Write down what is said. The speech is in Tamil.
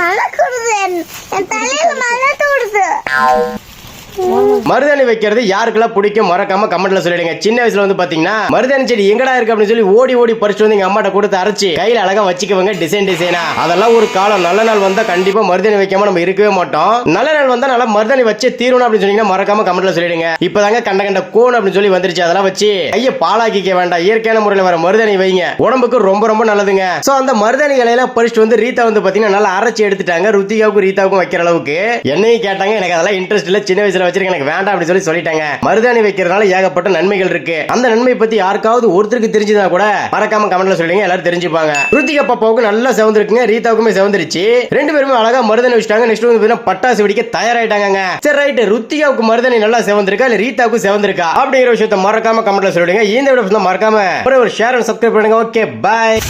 मला करू दे त्याला मला तोडत மருதாணி வைக்கிறது யாருக்கெல்லாம் பிடிக்கும் மறக்காம கமெண்ட்ல சொல்லிடுங்க. சின்ன வயசுல வந்து பாத்தீங்கன்னா மருதாணி செடி எங்கடா இருக்கு அப்படின்னு சொல்லி ஓடி ஓடி பறிச்சு வந்து எங்க அம்மாட்ட கொடுத்து அரைச்சு கையில அழகா வச்சுக்குவாங்க டிசைன் டிசைனா அதெல்லாம் ஒரு காலம். நல்ல நாள் வந்தா கண்டிப்பா மருதாணி வைக்காம நம்ம இருக்கவே மாட்டோம். நல்ல நாள் வந்தா நல்லா மருதாணி வச்சு தீரணும் அப்படின்னு சொன்னீங்கன்னா மறக்காம கமெண்ட்ல சொல்லிடுங்க. இப்பதாங்க கண்ட கண்ட கோன் அப்படின்னு சொல்லி வந்துருச்சு. அதெல்லாம் வச்சு கையை பாலாக்கிக்க வேண்டாம். இயற்கையான முறையில் வர மருதாணி வைங்க. உடம்புக்கு ரொம்ப ரொம்ப நல்லதுங்க. சோ அந்த மருதாணி இலையெல்லாம் பறிச்சுட்டு வந்து ரீதா வந்து பாத்தீங்கன்னா நல்லா அரைச்சு எடுத்துட்டாங்க. ருத்திகாவுக்கும் ரீதாவுக்கும் வைக்கிற அளவுக்கு. என்னையும் கேட்டாங்க. எனக்கு அதெல்லாம் இன்ட்ரெஸ்ட் இல்ல. சின்ன வயசுல வச்சிருக்கேன். எனக்கு வேண்டாம் அப்படின்னு சொல்லி சொல்லிட்டாங்க. மருதாணி வைக்கிறதுனால ஏகப்பட்ட நன்மைகள் இருக்கு. அந்த நன்மை பத்தி யாருக்காவது ஒருத்தருக்கு தெரிஞ்சதா கூட மறக்காம கமெண்ட்ல சொல்லுங்க எல்லாரும் தெரிஞ்சுப்பாங்க. ருத்திகா பாப்பாவுக்கு நல்லா செவந்திருக்குங்க ரீதாவுக்குமே செவந்திருச்சு. ரெண்டு பேருமே அழகா மருதாணி வச்சுட்டாங்க. நெக்ஸ்ட் வந்து பட்டாசு வெடிக்க தயாராயிட்டாங்க சரி ரைட் ருத்திகாவுக்கு மருதாணி நல்லா செவந்திருக்கா இல்ல ரீதாவுக்கு செவந்திருக்கா? அப்படிங்கிற விஷயத்த மறக்காம கமெண்ட்ல சொல்லிடுங்க இந்த விட மறக்காம ஒரு ஷேர் அண்ட் சப்ஸ்கிரைப் பண்ணுங்க. Okay bye